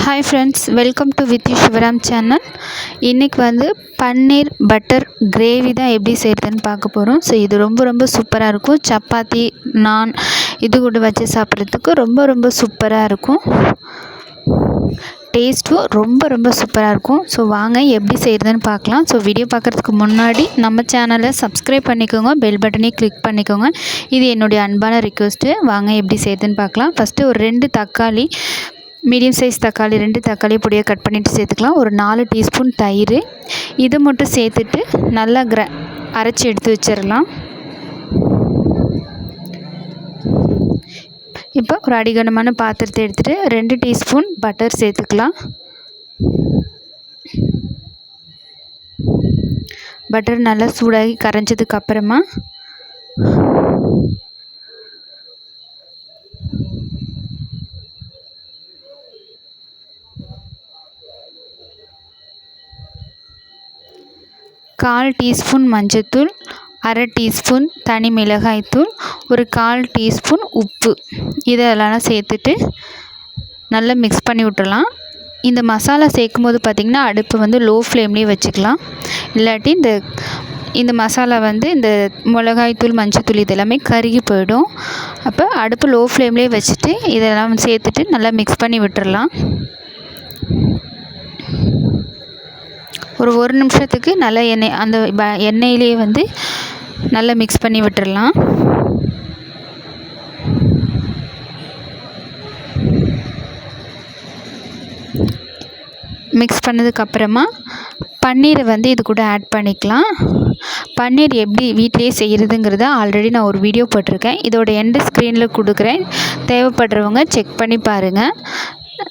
Hi friends welcome to with Sivaram channel இன்றைக்கி வந்து பன்னீர் butter gravy தான் எப்படி செய்கிறதுன்னு பார்க்க போகிறோம் ஸோ இது ரொம்ப ரொம்ப சூப்பராக இருக்கும். சப்பாத்தி நான் இது கூட வச்சு சாப்பிட்றதுக்கு ரொம்ப ரொம்ப சூப்பராக இருக்கும். டேஸ்ட்டும் ரொம்ப ரொம்ப சூப்பராக இருக்கும். ஸோ வாங்க எப்படி செய்கிறதுன்னு பார்க்கலாம். ஸோ வீடியோ பார்க்குறதுக்கு முன்னாடி நம்ம சேனலை சப்ஸ்கிரைப் பண்ணிக்கோங்க. பெல் பட்டனையும் கிளிக் பண்ணிக்கோங்க. இது என்னுடைய அன்பான ரிக்வெஸ்ட்டு வாங்க எப்படி செய்கிறதுன்னு பார்க்கலாம். ஃபஸ்ட்டு ஒரு ரெண்டு தக்காளி மீடியம் சைஸ் தக்காளி ரெண்டு தக்காளி பொடியாக கட் பண்ணிவிட்டு சேர்த்துக்கலாம். ஒரு நாலு டீஸ்பூன் தயிர். இது மட்டும் சேர்த்துட்டு நல்லா கிர அரைச்சி எடுத்து வச்சிடலாம். இப்போ ஒரு அடிகனமான பாத்திரத்தை எடுத்துகிட்டு ரெண்டு டீஸ்பூன் பட்டர் சேர்த்துக்கலாம். பட்டர் நல்லா சூடாகி கரைஞ்சதுக்கு அப்புறமா கால் டீஸ்பூன் மஞ்சத்தூள் அரை டீஸ்பூன் தனி மிளகாய்த்தூள் ஒரு கால் டீஸ்பூன் உப்பு. இதெல்லாம் சேர்த்துட்டு நல்லா மிக்ஸ் பண்ணி விட்டுறலாம் இந்த மசாலா சேர்க்கும் போது பார்த்திங்கன்னா அடுப்பு வந்து லோ ஃப்ளேம்லேயே வச்சுக்கலாம். இல்லாட்டி இந்த இந்த மசாலா வந்து இந்த மிளகாய்த்தூள் மஞ்சத்தூள் இதெல்லாமே கருகி போயிடும். அப்போ அடுப்பு லோ ஃப்ளேம்லேயே வச்சுட்டு இதெல்லாம் சேர்த்துட்டு நல்லா மிக்ஸ் பண்ணி விட்டுறலாம் ஒரு ஒரு நிமிஷத்துக்கு நல்லா எண்ணெய் அந்த ப எண்ணெயிலேயே வந்து நல்லா மிக்ஸ் பண்ணி விட்டுறலாம். மிக்ஸ் பண்ணதுக்கப்புறமா பன்னீரை வந்து இது கூட ஆட் பண்ணிக்கலாம். பன்னீர் எப்படி வீட்டிலேயே செய்கிறதுங்கிறத ஆல்ரெடி நான் ஒரு வீடியோ போட்டிருக்கேன். இதோட எண்டு ஸ்க்ரீனில் கொடுக்குறேன். தேவைப்படுறவங்க செக் பண்ணி பாருங்கள்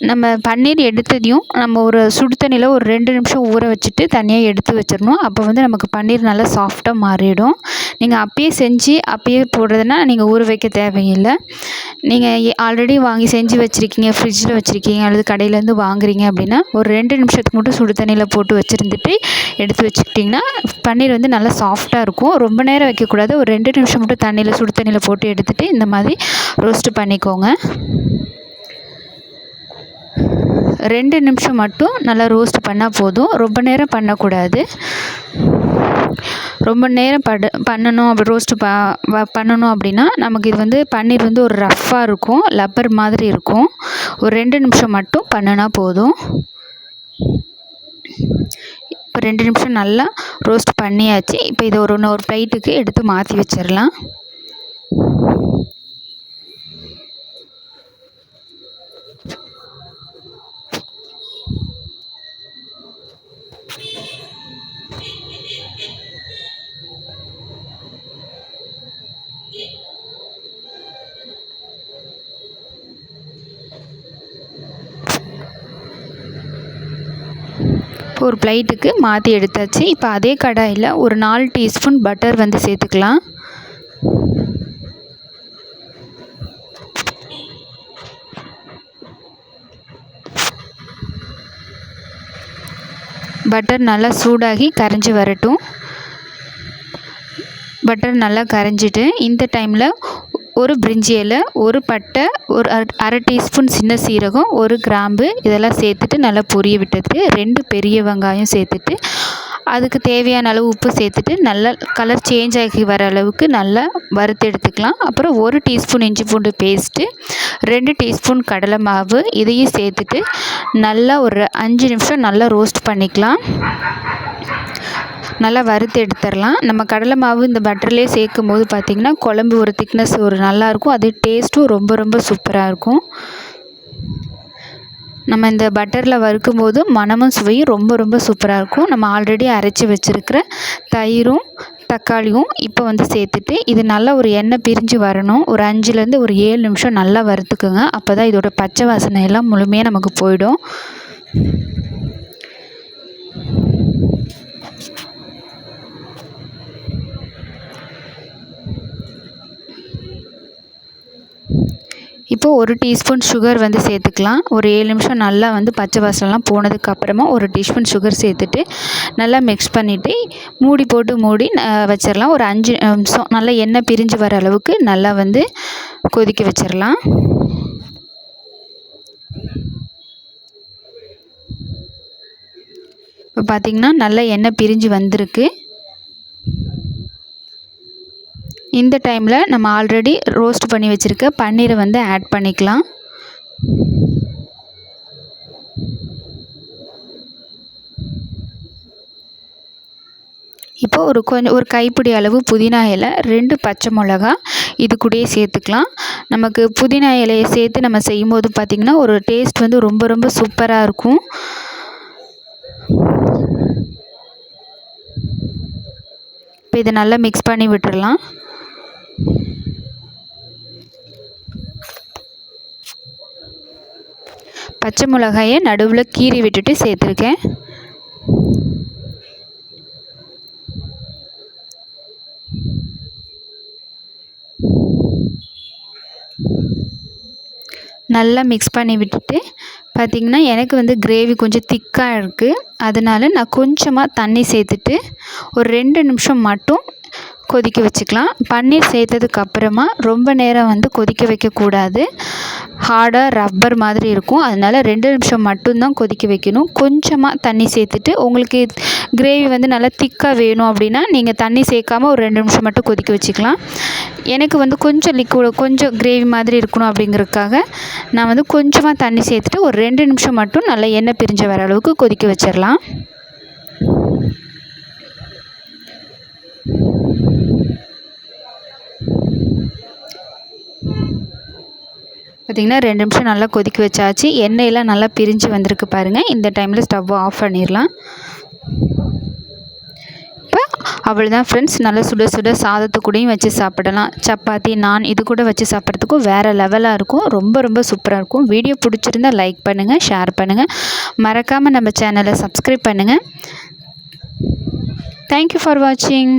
நம்ம பன்னீர் எடுத்ததையும் நம்ம ஒரு சுடு தண்ணியில் ஒரு ரெண்டு நிமிஷம் ஊற வச்சுட்டு தனியாக எடுத்து வச்சிடணும். அப்போ வந்து நமக்கு பன்னீர் நல்லா சாஃப்டாக மாறிடும். நீங்கள் அப்பயே செஞ்சு அப்பயே போடுறதுனா நீங்கள் ஊற வைக்க தேவையில்லை. நீங்கள் ஆல்ரெடி வாங்கி செஞ்சு வச்சுருக்கீங்க ஃப்ரிட்ஜில் வச்சுருக்கீங்க அல்லது கடையிலேருந்து வாங்குறீங்க அப்படின்னா ஒரு ரெண்டு நிமிஷத்துக்கு மட்டும் சுடு தண்ணியில் போட்டு வச்சுருந்துட்டு எடுத்து வச்சுக்கிட்டிங்கன்னா பன்னீர் வந்து நல்லா சாஃப்டாக இருக்கும். ரொம்ப நேரம் வைக்கக்கூடாது. ஒரு ரெண்டு நிமிஷம் மட்டும் தண்ணியில் சுடு தண்ணியில் போட்டு எடுத்துகிட்டு இந்த மாதிரி ரோஸ்ட்டு பண்ணிக்கோங்க. ரெண்டு நிமிஷம் மட்டும் நல்லா ரோஸ்ட் பண்ணால் போதும். ரொம்ப நேரம் பண்ணக்கூடாது. ரொம்ப நேரம் பட பண்ணணும் அப்படி ரோஸ்ட்டு ப பண்ணணும் அப்படின்னா நமக்கு இது வந்து பன்னீர் வந்து ஒரு ரஃப்பாக இருக்கும். லப்பர் மாதிரி இருக்கும். ஒரு ரெண்டு நிமிஷம் மட்டும் பண்ணினா போதும். இப்போ ரெண்டு நிமிஷம் நல்லா ரோஸ்ட் பண்ணியாச்சு. இப்போ இதை ஒரு ஒரு ப்ளேட்டுக்கு எடுத்து மாற்றி வச்சிடலாம். இப்போ ஒரு ப்ளைட்டுக்கு மாற்றி எடுத்தாச்சு. இப்போ அதே கடாயில் ஒரு நாலு டீஸ்பூன் பட்டர் வந்து சேர்த்துக்கலாம். பட்டர் நல்லா சூடாகி கரைஞ்சி வரட்டும். பட்டர் நல்லா கரைஞ்சிட்டு இந்த டைமில் ஒரு பிரிஞ்சி இலை ஒரு பட்டை ஒரு அரை டீஸ்பூன் சின்ன சீரகம் ஒரு கிராம்பு இதெல்லாம் சேர்த்துட்டு நல்லா பொரிய விட்டதுக்கு ரெண்டு பெரிய வெங்காயம் சேர்த்துட்டு அதுக்கு தேவையான அளவு உப்பு சேர்த்துட்டு நல்லா கலர் சேஞ்ச் ஆகி வர அளவுக்கு நல்லா வறுத்து எடுத்துக்கலாம். அப்புறம் ஒரு டீஸ்பூன் இஞ்சி பூண்டு பேஸ்ட்டு ரெண்டு டீஸ்பூன் கடலை மாவு இதையும் சேர்த்துட்டு நல்லா ஒரு அஞ்சு நிமிஷம் நல்லா ரோஸ்ட் பண்ணிக்கலாம். நல்லா வறுத்து எடுத்துடலாம். நம்ம கடலை மாவு இந்த பட்டர்லேயே சேர்க்கும் போது பார்த்திங்கன்னா குழம்பு ஒரு திக்னஸ் ஒரு நல்லாயிருக்கும் அது டேஸ்ட்டும் ரொம்ப ரொம்ப சூப்பராக இருக்கும். நம்ம இந்த பட்டரில் வறுக்கும் போது மனமும் சுவையும் ரொம்ப ரொம்ப சூப்பராக இருக்கும். நம்ம ஆல்ரெடி அரைச்சி வச்சுருக்கிற தயிரும் தக்காளியும் இப்போ வந்து சேர்த்துட்டு இது நல்லா ஒரு எண்ணெய் பிரிஞ்சு வரணும். ஒரு அஞ்சுலேருந்து ஒரு ஏழு நிமிஷம் நல்லா வறுத்துக்குங்க. அப்போ தான் இதோட பச்சை வாசனை எல்லாம் முழுமையாக நமக்கு போயிடும். இப்போது ஒரு டீஸ்பூன் சுகர் வந்து சேர்த்துக்கலாம். ஒரு ஏழு நிமிஷம் நல்லா வந்து பச்சை வாசலாம் போனதுக்கப்புறமா ஒரு டீஸ்பூன் சுகர் சேர்த்துட்டு நல்லா மிக்ஸ் பண்ணிவிட்டு மூடி போட்டு மூடி வச்சிடலாம் ஒரு அஞ்சு நிமிஷம் நல்லா எண்ணெய் பிரிஞ்சு வர அளவுக்கு நல்லா வந்து கொதிக்க வச்சிடலாம் இப்போ பார்த்திங்கன்னா நல்லா எண்ணெய் பிரிஞ்சு வந்திருக்கு. இந்த டைமில் நம்ம ஆல்ரெடி ரோஸ்ட் பண்ணி வச்சுருக்க பன்னீரை வந்து ஆட் பண்ணிக்கலாம். இப்போ ஒரு கொஞ்சம் ஒரு கைப்பிடி அளவு புதினா இலை ரெண்டு பச்சை மிளகா இது கூடயே சேர்த்துக்கலாம். நமக்கு புதினா இலையை சேர்த்து நம்ம செய்யும்போது பார்த்திங்கன்னா ஒரு டேஸ்ட் வந்து ரொம்ப ரொம்ப சூப்பராக இருக்கும். இப்போ இதை நல்லா மிக்ஸ் பண்ணி விட்டுறலாம். பச்சை மிளகாயை நடுவில் கீறி விட்டுட்டு சேர்த்துருக்கேன். நல்லா மிக்ஸ் பண்ணி விட்டுட்டு பார்த்திங்கன்னா எனக்கு வந்து கிரேவி கொஞ்சம் திக்காக இருக்குது அதனால் நான் கொஞ்சமாக தண்ணி சேர்த்துட்டு ஒரு ரெண்டு நிமிஷம் மட்டும் கொதிக்க வச்சுக்கலாம். பன்னீர் சேர்த்ததுக்கப்புறமா ரொம்ப நேரம் வந்து கொதிக்க வைக்கக்கூடாது. ஹார்டாக ரப்பர் மாதிரி இருக்கும். அதனால் ரெண்டு நிமிஷம் மட்டும்தான் கொதிக்க வைக்கணும். கொஞ்சமாக தண்ணி சேர்த்துட்டு உங்களுக்கு கிரேவி வந்து நல்லா திக்காக வேணும் அப்படின்னா நீங்கள் தண்ணி சேர்க்காமல் ஒரு ரெண்டு நிமிஷம் மட்டும் கொதிக்க வச்சுக்கலாம். எனக்கு வந்து கொஞ்சம் லிக்விட் கொஞ்சம் கிரேவி மாதிரி இருக்கணும் அப்படிங்கிறதுக்காக நான் வந்து கொஞ்சமாக தண்ணி சேர்த்துட்டு ஒரு ரெண்டு நிமிஷம் மட்டும் நல்லா எண்ணெய் பிரிஞ்ச வர அளவுக்கு கொதிக்க வச்சிடலாம் பார்த்திங்கன்னா ரெண்டு நிமிஷம் நல்லா கொதிக்க வச்சாச்சு. எண்ணெயெல்லாம் நல்லா பிரிஞ்சு வந்திருக்கு பாருங்கள் இந்த டைமில் ஸ்டவ்வை ஆஃப் பண்ணிடலாம். இப்போ அவ்வளோதான் ஃப்ரெண்ட்ஸ் நல்லா சுட சுட சாதத்து கூடயும் வச்சு சாப்பிடலாம். சப்பாத்தி நான் இது கூட வச்சு சாப்பிட்றதுக்கும் வேறு லெவலாக இருக்கும். ரொம்ப ரொம்ப சூப்பராக இருக்கும். வீடியோ பிடிச்சிருந்தால் லைக் பண்ணுங்கள் ஷேர் பண்ணுங்கள் மறக்காமல் நம்ம சேனலை சப்ஸ்கிரைப் பண்ணுங்கள் தேங்க்யூ ஃபார் வாட்சிங்